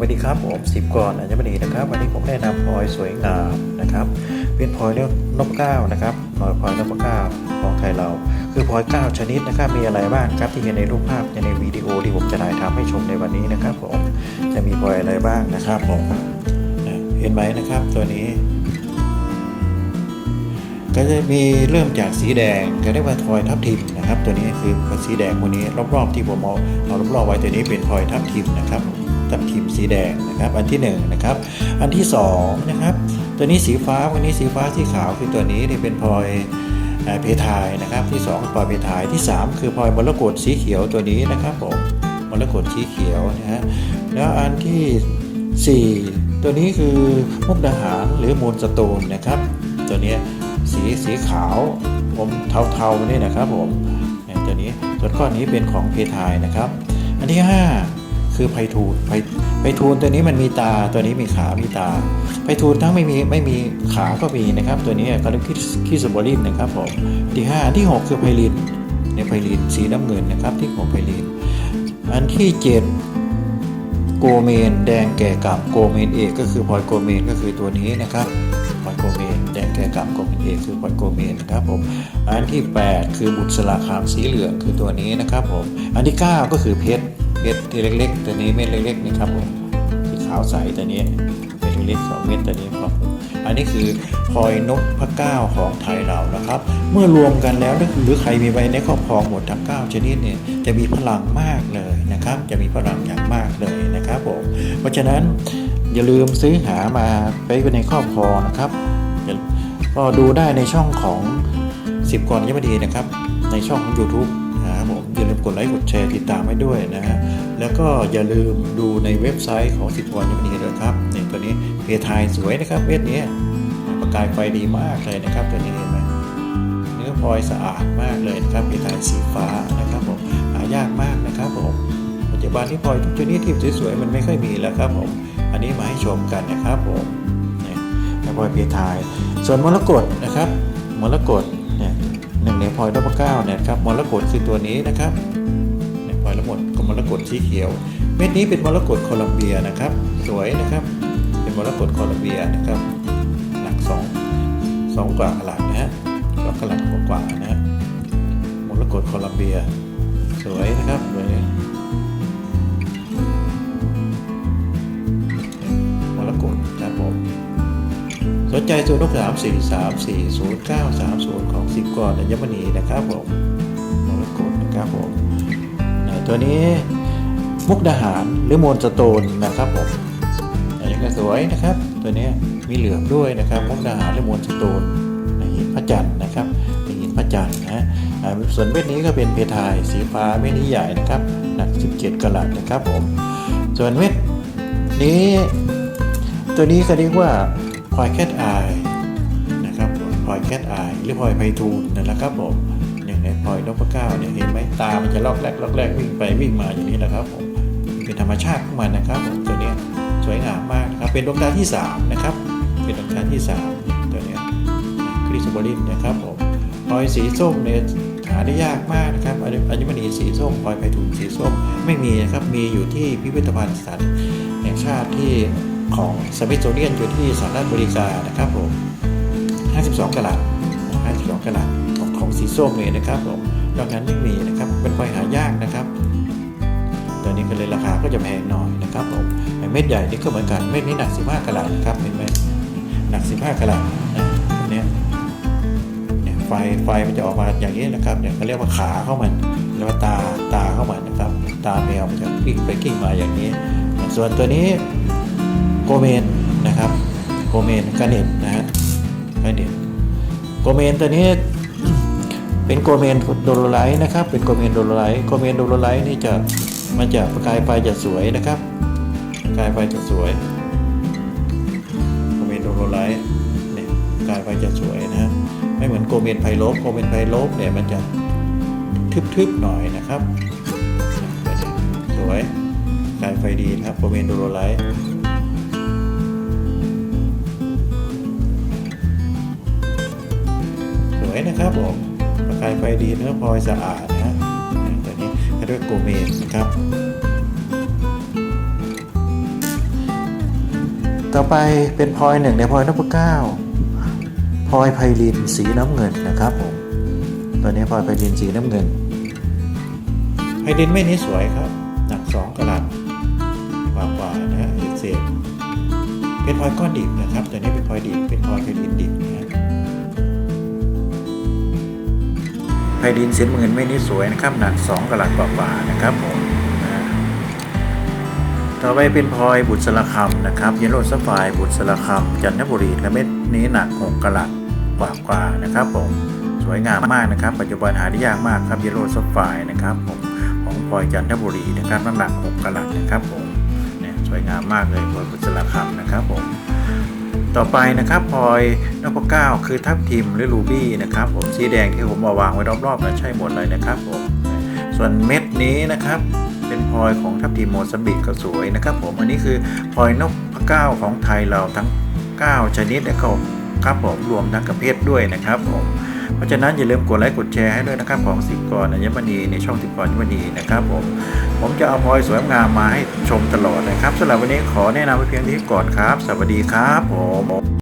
วัสดีครับผมสิบก่อนอัญมณีนะครับ วันนี้ผมแนะนำพลอยสวยงามนะครับ เป็นพลอยเรียกนพเก้านะครับพลอยพลอยนพเก้าของไทยเรา คือพลอยเก้าชนิดนะครับ มีอะไรบ้างครับที่เห็นในรูปภาพในวิดีโอที่ผมจะถ่ายทำให้ชมในวันนี้นะครับผมจะมีพลอยอะไรบ้างนะครับผมเห็นไหมนะครับตัวนี้ก็จะมีเริ่มจากสีแดงก็เรียกว่าพลอยทับทิมนะครับ ตัวนี้คือสีแดงพวกนี้รอบๆที่ผมเอาเอารอบๆไว้ตัวนี้เป็นพลอยทับทิมนะครับ ทับทิมสีแดงนะครับ อันที่หนึ่งนะครับอันที่สองนะครับตัวนี้สีฟ้าวันนี้สีฟ้าสีขาวคือตัวนี้นี่เป็นพลอยเพทายนะครับ ที่สองพลอยเพทายที่สามคือพลอยมรกตสีเขียวตัวนี้นะครับผมมรกตสีเขียวนะฮะแล้วอันที่สี่ตัวนี้คือมุกดาหารหรือมูลสตูนนะครับ ตัวนี้สีสีขาวผมเทาๆนี่นะครับผมตัวนี้ส่วนก้อนนี้เป็นของเพทายนะครับ อันที่ 5 คือไพทูลไพไพทูลตัวนี้มันมีตาตัวนี้มีขามีตาไพทูลทั้งไม่มีไม่มีขาก็มีนะครับ ตัวนี้เขาเรียกคีสโบลินนะครับผมที่ 5 ที่ 6 คือไพลินเนี่ยไพลินสีน้ำเงินนะครับ ที่ของไพลินอันที่ 7 โกเมน แดงแก่กับโกเมนเอกก็คือพลอยโกเมนก็คือตัวนี้นะครับพลอยโกเมนแดงแก่กับโกเมนเอกคือพลอยโกเมนนะครับผมอันที่ 8 คือบุตรสลาคามสีเหลืองคือตัวนี้นะครับผมอันที่ 9 ก็คือเพชร เพชรที่เล็ก ๆ ตัวนี้เม็ดเล็กๆนี่ครับผมสีขาวใสตัวนี้เม็ดเล็กๆสองเม็ดตัวนี้ครับผมอันนี้คือพลอยนกพระเก้าของไทยเรานะครับ เมื่อรวมกันแล้วหรือใครมีไว้ในครอบครองหมดทั้ง 9 ชนิดเนี่ยจะมีพลังมากเลยนะครับ จะมีพลังอย่างมากเลยนะครับผมเพราะฉะนั้นอย่าลืมซื้อหามาไปไว้ในครอบครองนะครับก็ดูได้ในช่องของ10ก่อนยมดีนะครับ ในช่องของ YouTube นะครับผมอย่าลืมกดไลค์กดแชร์ติดตามไว้ด้วยนะ แล้วก็อย่าลืมดูในเว็บไซต์ของ10ก่อนยมดีด้วยครับนี่ตัวนี้เพทายสวยนะครับเว็บนี้ประกายไฟดีมากเลยนะครับตัวนี้เห็นไหมเนื้อพลอยสะอาดมากเลยนะครับเป็นลายสีฟ้านะครับผมหายากมากนะครับผมปัจจุบันที่พลอยทุกชนิดที่สวยๆมันไม่ค่อยมีแล้วครับผมอันนี้มาให้ชมกันนะครับผมเนี่ยพลอยเพทาย ส่วนมรกตนะครับมรกตเนี่ยหนึ่งในพลอยนพเก้าเนี่ยครับมรกตคือตัวนี้นะครับ มดกับมรกตสีเขียว เม็ดนี้เป็นมรกตโคลัมเบียนะครับ สวยนะครับ เป็นมรกตโคลัมเบียนะครับ หนักสองสองกว่าหลักนะฮะก็กลังกว่าๆนะฮะมรกตโคลัมเบีย สวยนะครับสวยมรกตครับผมสนใจศูนย์สามสี่สามสี่ศูนย์เก้าสามศูนย์ของสิบกรอัญมณีนะครับผม ตัวนี้มุกดาหารหรือโมนสโตนนะครับผมอันนี้ก็สวยนะครับ ตัวนี้มีเหลืองด้วยนะครับ มุกดาหารหรือโมนสโตนนหินพระจันทร์นะครับในหินพระจันทร์นะส่วนเม็ดนี้ก็เป็นเพทายสีฟ้าเม็ดนี้ใหญ่นะครับหนัก 17กะรัตนะครับผมส่วนเม็ดนี้ตัวนี้ก็เรียกว่าพลอยแคทอายนะครับพลอยแคทอายหรือพลอยไพทูลนั่นแหละครับผม อย่พลอยนพเก้าเนี่ยเห็นไหมตา มันจะลอกแรกลอกแรกวิ่งไปวิ่งมาอย่างนี้นะครับผมเป็นธรรมชาติของมันนะครับผมตัวนี้สวยงามมากนะครับเป็นดวงดาที่สามนะครับ เป็นดวงดาที่สามตัวนี้คริสโบลินนะครับผมพลอยสีส้มเนี่ยหาได้ยากมากนะครับอัญมณีสีส้มพลอยไพฑูรย์สีส้มไม่มีนะครับมีอยู่ที่พิพิธภัณฑ์สัตว์แห่งชาติที่ของสมิธโซเนียนอยู่ที่สหรัฐอเมริกานะครับผม 52กะรัต52กะรัต ของสีส้มเนี่ยนะครับผมนอกนั้นไม่มีนะครับเป็นพลอยหายากนะครับตัวนี้ก็เลยราคาก็จะแพงหน่อยนะครับผมไอเม็ดใหญ่นี่ก็เหมือนกันเม็ดนี้หนัก 15กรัตนะครับเห็นไหมหนัก 15กรัตนะตัวเนี้ยเนี่ยไฟไฟมันจะออกมาอย่างนี้นะครับเนี่ยเขาเรียกว่าขาเข้ามันเรียกว่าตาตาเข้ามันนะครับ ตาแมวมันจะกิ้งไปกิ้งมาอย่างนี้ ส่วนตัวนี้โกเมนนะครับโกเมนกาเน็ตนะฮะกาเน็ตโกเมนตัวนี้ เป็นโกเมนโดโลไลท์นะครับ เป็นโกเมนโดโลไลท์โกเมนโดโลไลท์นี่จะมันจะประกายไฟจะสวยนะครับประกายไฟจะสวยโกเมนโดโลไลท์เนี่ยประกายไฟจะสวยนะฮะไม่เหมือนโกเมนไพโลบโกเมนไพโลบเนี่ยมันจะทึบๆหน่อยนะครับสวยกายไฟดีนะครับโกเมนโดโรไลท์สวยนะครับผมายไฟดีเนื้อพลอยสะอาดนะฮะตัวนี้ก็เรียกโกเมนนะครับต่อไปเป็นพลอยหนึ่งในพลอยนพเก้าพลอยไพลินสีน้ำเงินนะครับผมตัวนี้พลอยไพลินสีน้ำเงินไพลินไม่นี้สวยครับ หนักสองกะลัดกว่ากว่าๆนะฮะเศษเป็นพลอยก้อนดิบนะครับ ตัวนี้เป็นพลอยดิบเป็นพลอยไพลินดิบ พลินสีน้ำเงินไม่นี้สวยนะครับหนักสองกะลัดกว่าๆนะครับผมต่อไปเป็นพลอยบุตรสลคำนะครับเยลโลซัฟไฟบุตรสลคำจันทบุรีและเม็ดนี้หนัก6กะลัดกว่ากว่าๆนะครับผมสวยงามมากนะครับ ปัจจุบันหาได้ยากมากครับเยลโลซัฟไฟนะครับผมของพลอยจันทบุรีนะครับน้ำหนัก6กะลัดนะครับผมเนี่ยสวยงามมากเลยพลอยบุตรสลคำนะครับผม ต่อไปนะครับพลอยนพเก้าคือทับทิมหรือรูบี้นะครับผมสีแดงที่ผมมาวางไว้รอบๆนั้นใช่หมดเลยนะครับผมส่วนเม็ดนี้นะครับเป็นพลอยของทับทิมโมซัมบิกก็สวยนะครับ ผมอันนี้คือพลอยนกพะเก้าของไทยเราทั้ง 9 ชนิดนะครับครับผมรวมทั้งกระเพศด้วยนะครับผม เพราะฉะนั้นอย่าลืมกดไลค์กดแชร์ให้ด้วยนะครับของสิบกรอัญมณีในช่องสิบกรอัญมณีนะครับผมผมจะเอาพลอยสวยงามมาให้ชมตลอดนะครับสำหรับวันนี้ขอแนะนำไปเพียงนี้ก่อนครับ สวัสดีครับผม